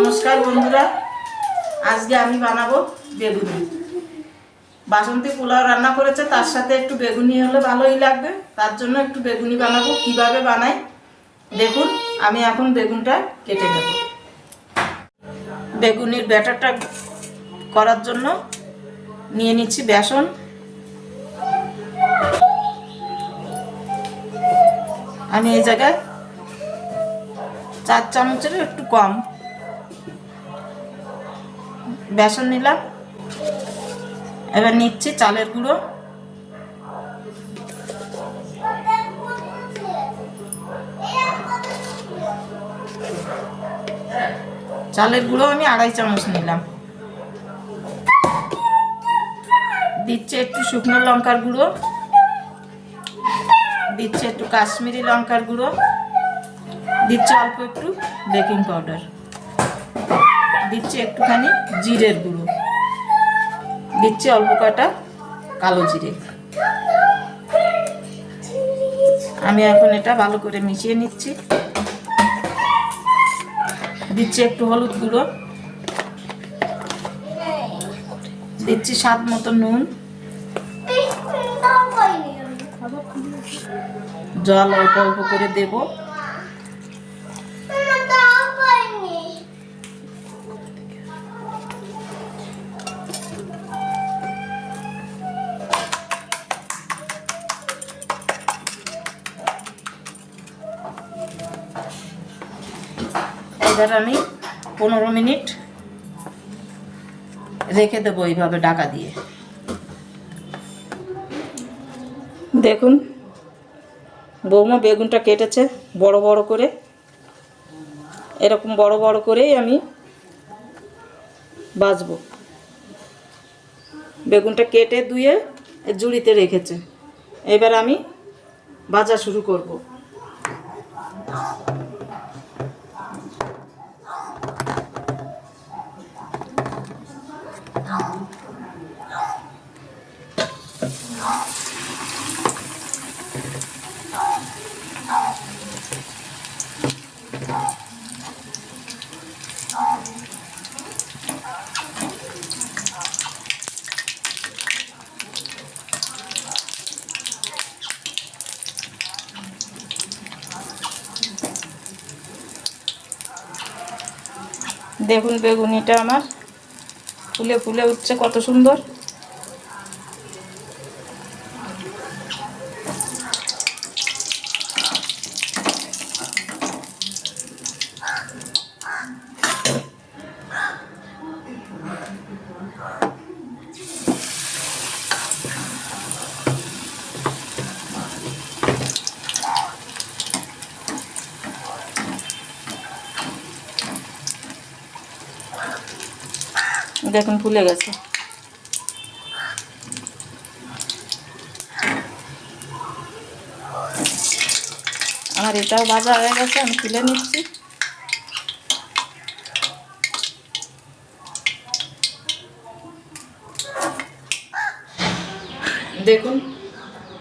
নমস্কার বন্ধুরা। আজকে আমি বানাবো বেগুনি। বাসন্তী পোলাও রান্না করেছে, তার সাথে একটু বেগুনি হলে ভালোই লাগবে। তার জন্য একটু বেগুনি বানাবো, কীভাবে বানাই? দেখুন, আমি এখন বেগুনটা কেটে নেব। বেগুনির ব্যাটারটা করার জন্য নিয়ে নিচ্ছি বেসন। আমি এই জায়গায় চার চামচের একটু কম বেসন নিলাম। এবার নিচ্ছি চালের গুঁড়ো। চালের গুঁড়ো আমি আড়াই চামচ নিলাম। দিচ্ছে একটু শুকনো লঙ্কার গুঁড়ো। দিচ্ছে একটু কাশ্মীরি লঙ্কার গুঁড়ো। দিচ্ছে অল্প একটু বেকিং পাউডার। দিচ্ছে একটুখানি জিরের গুঁড়ো। দিচ্ছি অল্প কটা কালো জিরে। আমি এখন এটা ভালো করে মিশিয়ে নিচ্ছি। দিচ্ছি একটু হলুদ গুঁড়ো। দিচ্ছি স্বাদ মতো নুন। জল অল্প অল্প করে দেব। এবার আমি পনেরো মিনিট। রেখে দেবো এইভাবে ডাকা দিয়ে। দেখুন, বৌমা বেগুনটা কেটেছে বড় বড় করে। এরকম বড় বড় করেই আমি বাজবো বেগুনটা কেটে ধুয়ে জুড়িতে রেখেছে। এবার আমি ভাজা শুরু করব। দেখুন বেগুনিটা আমার ফুলে ফুলে উঠছে কত সুন্দর। দেখুন ফুলে গেছে। আমার এটাও ভাজা হয়ে গেছে, আমি তুলে নিচ্ছি। দেখুন,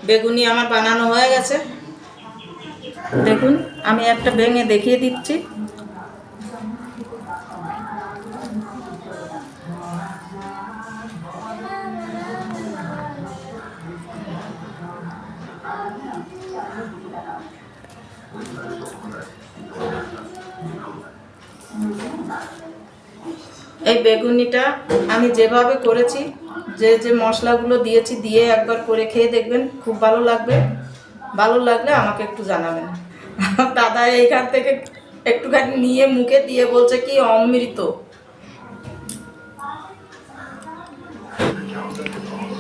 বেগুনি আমার বানানো হয়ে গেছে। দেখুন, আমি একটা ভেঙে দেখিয়ে দিচ্ছি। এই বেগুনিটা আমি যেভাবে করেছি, যে যে মশলাগুলো দিয়েছি দিয়ে একবার করে খেয়ে দেখবেন, খুব ভালো লাগবে। ভালো লাগলে আমাকে একটু জানাবেন। দাদা এইখান থেকে একটুখানি নিয়ে মুখে দিয়ে বলছে কি অমৃত। Thank you.